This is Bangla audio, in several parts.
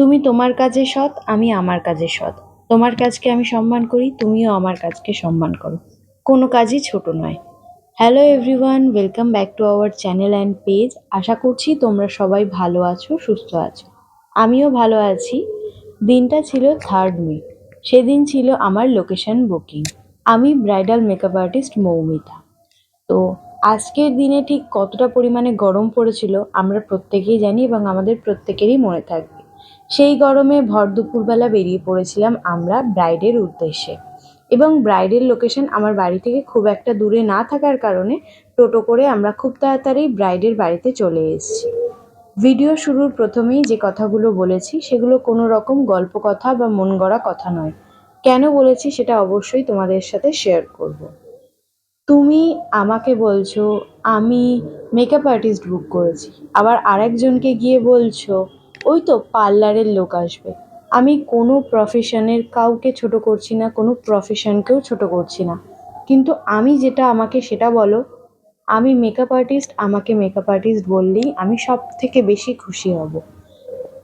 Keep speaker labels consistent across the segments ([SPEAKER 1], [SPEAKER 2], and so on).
[SPEAKER 1] তুমি তোমার কাজে সৎ, আমি আমার কাজে সৎ। তোমার কাজকে আমি সম্মান করি, তুমিও আমার কাজকে সম্মান করো। কোনো কাজই ছোট নয়। Hello everyone welcome back to our channel and page আশা করছি তোমরা সবাই ভালো আছো, সুস্থ আছো। আমিও ভালো আছি। দিনটা ছিল থার্ড মে সেদিন ছিল আমার লোকেশন বুকিং আমি ব্রাইডাল মেকআপ আর্টিস্ট মৌমিতা। তো আজকের দিনে ঠিক কতটা পরিমাণে গরম পড়েছিল আমরা প্রত্যেকেই জানি এবং আমাদের প্রত্যেকেরই মনে থাকবে। সেই গরমে ভর দুপুরবেলা বেরিয়ে পড়েছিলাম আমরা ব্রাইডের উদ্দেশ্যে। এবং ব্রাইডের লোকেশন আমার বাড়ি থেকে খুব একটা দূরে না থাকার কারণে টোটো করে আমরা খুব তাড়াতাড়ি ব্রাইডের বাড়িতে চলে এসেছি। ভিডিও শুরুর প্রথমেই যে কথাগুলো বলেছি, সেগুলো কোনো রকম গল্প কথা বা মন গড়া কথা নয়। কেন বলেছি সেটা অবশ্যই তোমাদের সাথে শেয়ার করব। তুমি আমাকে বলছো, আমি মেকআপ আর্টিস্ট বুক করেছি। আবার আরেকজনকে গিয়ে বলছো ওই তো পার্লারের লোক আসবে। আমি কোনো প্রফেশনের কাউকে ছোট করছি না, কোনো প্রফেশনকেও ছোট করছি না। কিন্তু আমি যেটা আমাকে সেটা বলো, আমি মেকআপ আর্টিস্ট আমাকে মেকআপ আর্টিস্ট বললেই আমি সব থেকে বেশি খুশি হব।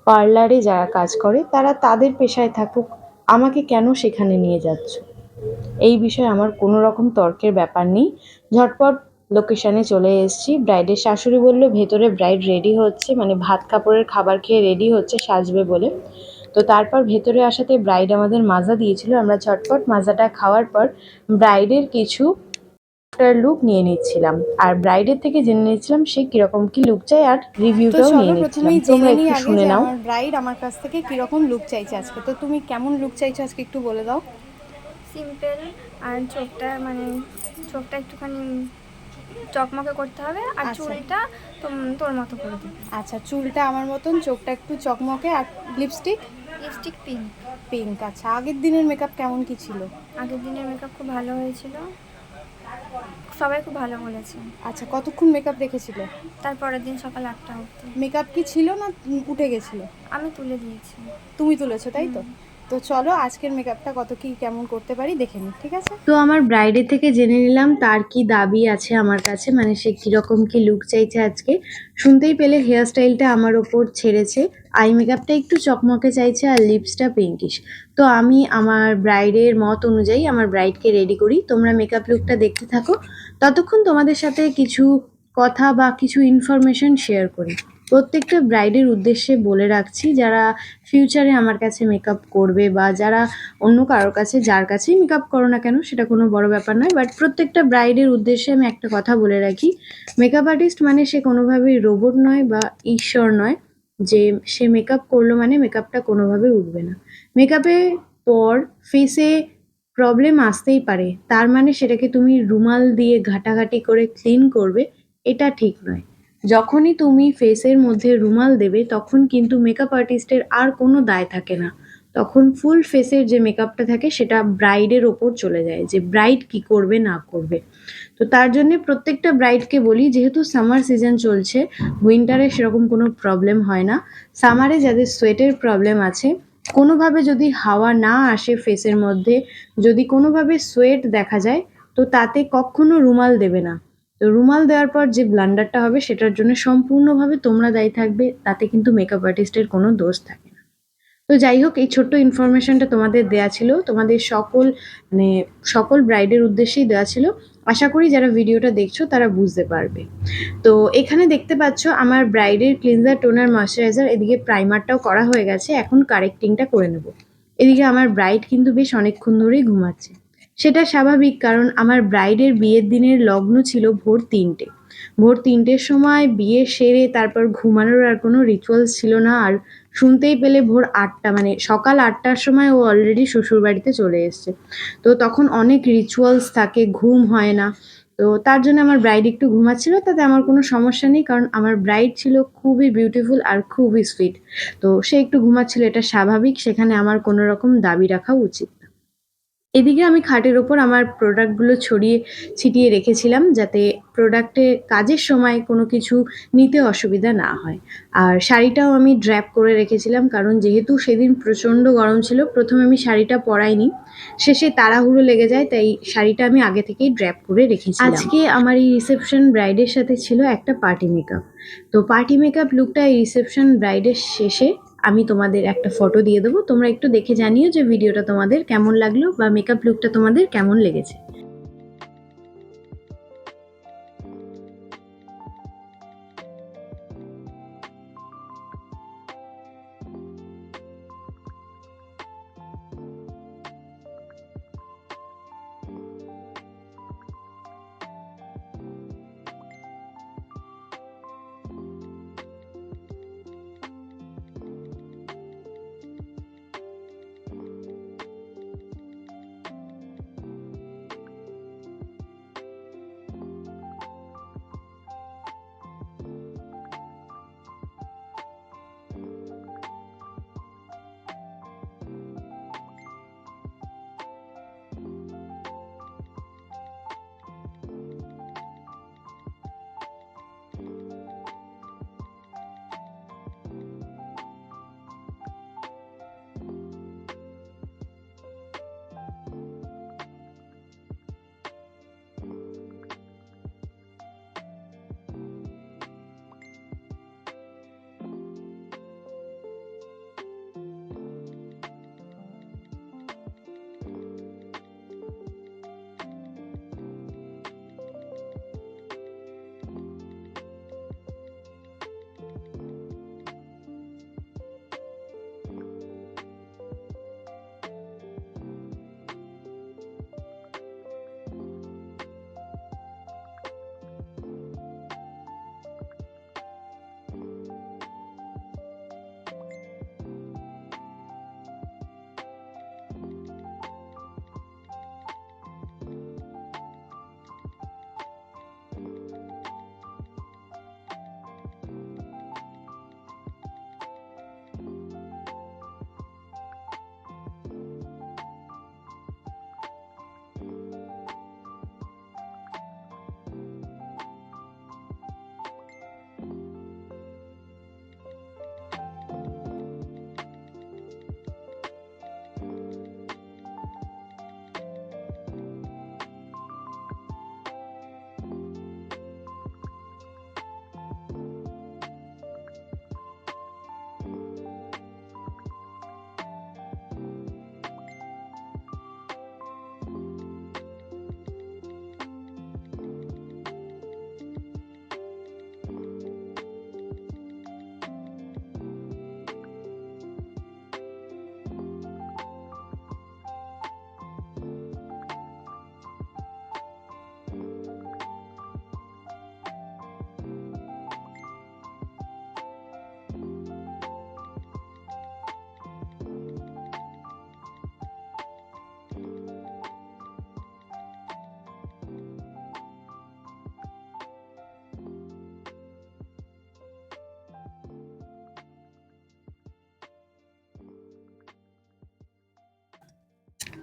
[SPEAKER 1] পার্লারে যারা কাজ করে, তারা তাদের পেশায় থাকুক, আমাকে কেন সেখানে নিয়ে যাচ্ছ? এই বিষয়ে আমার কোনো রকম তর্কের ব্যাপার নেই। ঝটপট লোকেশনে চলে এসেছি। ব্রাইডের শাশুড়ি বলল ভেতরে ব্রাইড রেডি হচ্ছে মানে ভাত কাপড়ের খাবার খেয়ে রেডি হচ্ছে সাজবে বলে। তো তারপর ভেতরে আসাতে ব্রাইড আমাদের মাজা দিয়েছিল। আমরা ঝটপট মাজাটা খাওয়ার পর ব্রাইডের কিছু লুক নিয়ে নিচ্ছিলাম। আর ব্রাইডের থেকে জেনে নিচ্ছিলাম সে কীরকম কি লুক চাই আর রিভিউটাও নিয়ে নিচ্ছিলাম। তোমরা একটু শুনে নাও।
[SPEAKER 2] ব্রাইড আমার কাছ থেকে কীরকম লুক চাইছে আজকে। তো তুমি কেমন লুক চাইছো আজকে একটু বলে দাও।
[SPEAKER 3] সিম্পল আর চোখটা মানে চোখটা একটুখানি চকমকে করতে হবে আর
[SPEAKER 2] আচ্ছা।
[SPEAKER 3] চুলটা তোর মতো করে দিবি।
[SPEAKER 2] আচ্ছা চুলটা আমার মতন চোখটা একটু চকমকে আর লিপস্টিক
[SPEAKER 3] লিপস্টিক পিঙ্ক
[SPEAKER 2] পিঙ্ক আচ্ছা। আগের দিনের মেকআপ কেমন কি ছিল?
[SPEAKER 3] আগের দিনের মেকআপ খুব ভালো হয়েছিল। সবাই খুব ভালো বলেছে।
[SPEAKER 2] আচ্ছা কতক্ষণ মেকআপ রেখেছিল?
[SPEAKER 3] তারপরের দিন সকাল আটটা অবধি।
[SPEAKER 2] মেকআপ কি ছিল না উঠে গেছিল?
[SPEAKER 3] আমি তুলে দিয়েছি।
[SPEAKER 2] তুমি তুলেছো তাই তো? তো চলো আজকের মেকআপটা কত কি কেমন করতে পারি দেখে নিই, ঠিক আছে?
[SPEAKER 1] তো আমার ব্রাইডের থেকে জেনে নিলাম তার কি দাবি আছে আমার কাছে মানে সে কীরকম কি লুক চাইছে আজকে। শুনতেই পেলে হেয়ার স্টাইলটা আমার ওপর ছেড়েছে আই মেকআপটা একটু চকমকে চাইছে আর লিপসটা পিঙ্কিশ তো আমি আমার ব্রাইডের মত অনুযায়ী আমার ব্রাইডকে রেডি করি। তোমরা মেকআপ লুকটা দেখতে থাকো। ততক্ষণ তোমাদের সাথে কিছু কথা বা কিছু ইনফরমেশন শেয়ার করি। প্রত্যেকটা ব্রাইডের উদ্দেশ্যে বলে রাখছি, যারা ফিউচারে আমার কাছে মেকআপ করবে বা যারা অন্য কারোর কাছে, যার কাছেই মেকআপ করো না কেন, সেটা কোনো বড় ব্যাপার নয়। বাট প্রত্যেকটা ব্রাইডের উদ্দেশ্যে আমি একটা কথা বলে রাখি মেকআপ আর্টিস্ট মানে সে কোনোভাবেই রোবট নয় বা ঈশ্বর নয়, যে সে মেকআপ করল মানে মেকআপটা কোনোভাবে উঠবে না। মেকআপের পর ফেসে প্রবলেম আসতেই পারে, তার মানে সেটাকে তুমি রুমাল দিয়ে ঘাটাঘাটি করে ক্লিন করবে, এটা ঠিক নয়। যখনই তুমি ফেসের মধ্যে রুমাল দেবে, তখন কিন্তু মেকআপ আর্টিস্টের আর কোনো দায় থাকে না। তখন ফুল ফেসের যে মেকআপটা থাকে, সেটা ব্রাইডের ওপর চলে যায় যে ব্রাইড কি করবে, না করবে। তো তার জন্য প্রত্যেকটা ব্রাইডকে বলি, যেহেতু সামার সিজন চলছে উইন্টারে সেরকম কোনো প্রবলেম হয় না। সামারে যাদের সোয়েটের প্রবলেম আছে, কোনোভাবে যদি হাওয়া না আসে ফেসের মধ্যে, যদি কোনোভাবে সোয়েট দেখা যায়, তো তাতে কখনো রুমাল দেবে না। তো রুমাল দেওয়ার পর যে ব্লান্ডারটা হবে সেটার জন্য সম্পূর্ণভাবে তোমরা দায়ী থাকবে, তাতে কিন্তু মেকআপ আর্টিস্টের কোনো দোষ থাকে না। তো যাই হোক, এই ছোট্ট ইনফরমেশনটা তোমাদের দেয়া ছিল, তোমাদের সকল মানে সকল ব্রাইডের উদ্দেশ্যেই দেওয়া ছিল। আশা করি যারা ভিডিওটা দেখছ তারা বুঝতে পারবে। তো এখানে দেখতে পাচ্ছ আমার ব্রাইডের ক্লিনজার টোনার ময়শ্চারাইজার এদিকে প্রাইমারটাও করা হয়ে গেছে, এখন কারেক্টিংটা করে নেব। এদিকে আমার ব্রাইড কিন্তু বেশ অনেকক্ষণ ধরেই ঘুমাচ্ছে। সেটা স্বাভাবিক, কারণ আমার ব্রাইডের বিয়ের দিনের লগ্ন ছিল ভোর তিনটে। ভোর তিনটের সময় বিয়ে সেরে তারপর ঘুমানোর আর কোনো রিচুয়ালস ছিল না, আর শুনতেই পেলে ভোর আটটা মানে সকাল আটটার সময় ও অলরেডি শ্বশুরবাড়িতে চলে এসছে। তো তখন অনেক রিচুয়ালস থাকে, ঘুম হয় না। তো তার জন্য আমার ব্রাইড একটু ঘুমাচ্ছিল, তাতে আমার কোনো সমস্যা নেই, কারণ আমার ব্রাইড ছিল খুবই বিউটিফুল আর খুবই সুইট তো সে একটু ঘুমাচ্ছিল, এটা স্বাভাবিক, সেখানে আমার কোনো রকম দাবি রাখা উচিত না। এদিকে আমি খাটের ওপর আমার প্রোডাক্টগুলো ছড়িয়ে ছিটিয়ে রেখেছিলাম যাতে প্রোডাক্টে কাজের সময় কোনো কিছু নিতে অসুবিধা না হয়। আর শাড়িটাও আমি ড্র্যাপ করে রেখেছিলাম কারণ যেহেতু সেদিন প্রচণ্ড গরম ছিল, প্রথমে আমি শাড়িটা পরাইনি। শেষে তাড়াহুড়ো লেগে যায়, তাই শাড়িটা আমি আগে থেকেই ড্র্যাপ করে রেখেছি আজকে আমার এই রিসেপশন ব্রাইডের সাথে ছিল একটা পার্টি মেকআপ তো পার্টি মেকআপ লুকটা এই রিসেপশন ব্রাইডের শেষে আমি তোমাদের একটা ফটো দিয়ে দেবো। তোমরা একটু দেখে জানিও যে ভিডিওটা তোমাদের কেমন লাগল বা মেকআপ লুকটা তোমাদের কেমন লেগেছে।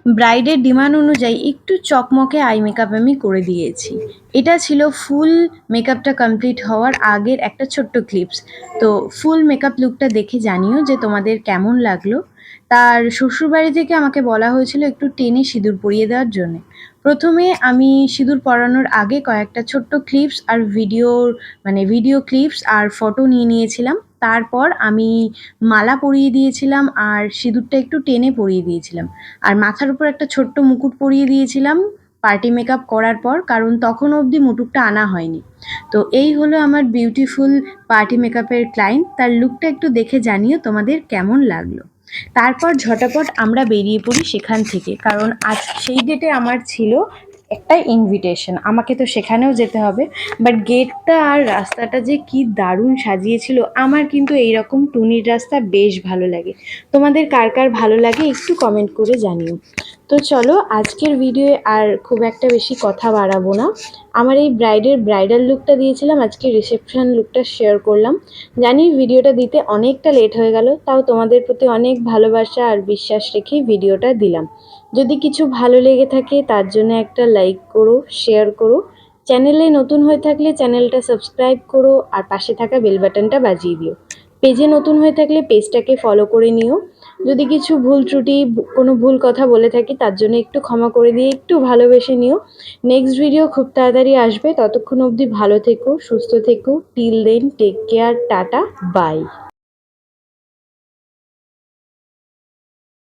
[SPEAKER 1] ব্রাইডের ডিমান্ড অনুযায়ী একটু চকমকে আই মেকআপ আমি করে দিয়েছি। এটা ছিল ফুল মেকআপটা কমপ্লিট হওয়ার আগের একটা ছোট্ট ক্লিপস। তো ফুল মেকআপ লুকটা দেখে জানিও যে তোমাদের কেমন লাগল। তার শ্বশুরবাড়ি থেকে আমাকে বলা হয়েছিল একটু টেনে সিঁদুর পরিয়ে দেওয়ার জন্য। প্রথমে আমি সিঁদুর পরানোর আগে কয়েকটা ছোট্ট ক্লিপস আর ভিডিওর মানে ভিডিও ক্লিপস আর ফটো নিয়ে নিয়েছিলাম। তারপর আমি মালা পরিয়ে দিয়েছিলাম আর সিঁদুরটা একটু টেনে পরিয়ে দিয়েছিলাম। আর মাথার উপর একটা ছোট্ট মুকুট পরিয়ে দিয়েছিলাম পার্টি মেকআপ করার পর, কারণ তখন অবধি মুটুকটা আনা হয়নি। তো এই হলো আমার বিউটিফুল পার্টি মেকআপের ক্লায়েন্ট তার লুকটা একটু দেখে জানিও তোমাদের কেমন লাগল। তারপর ঝটাপট আমরা বেরিয়ে পড়ি সেখান থেকে, কারণ আজ সেই ডেটে আমার ছিল একটা ইনভিটেশন আমাকে তো সেখানেও যেতে হবে। বাট গেটটা আর রাস্তাটা যে কি দারুণ সাজিয়েছিল, আমার কিন্তু এইরকম টুনির রাস্তা বেশ ভালো লাগে। তোমাদের কার কার ভালো লাগে একটু কমেন্ট করে জানিও। তো চলো, আজকের ভিডিও আর খুব একটা বেশি কথা বাড়াবো না। আমার এই ব্রাইডের ব্রাইডাল লুকটা দিয়েছিলাম, আজকে রিসেপশন লুকটা শেয়ার করলাম। জানি ভিডিওটা দিতে অনেকটা লেট হয়ে গেল, তাও তোমাদের প্রতি অনেক ভালোবাসা আর বিশ্বাস রেখেই ভিডিওটা দিলাম। যদি কিছু ভালো লেগে থাকে, তার জন্য একটা লাইক করো শেয়ার করো। চ্যানেলে নতুন হয়ে থাকলে চ্যানেলটা সাবস্ক্রাইব করো, আর পাশে থাকা বেল বাটনটা বাজিয়ে দিও। পেজে নতুন হয়ে থাকলে পেজটাকে ফলো করে নিও। যদি কিছু ভুল ত্রুটি, কোনো ভুল কথা বলে থাকি, তার জন্য একটু ক্ষমা করে দিয়ে, একটু ভালোবেসে নিও। নেক্সট ভিডিও খুব তাড়াতাড়ি আসবে। ততক্ষণ অবধি ভালো থেকো, সুস্থ থেকো। Till then take care tata bye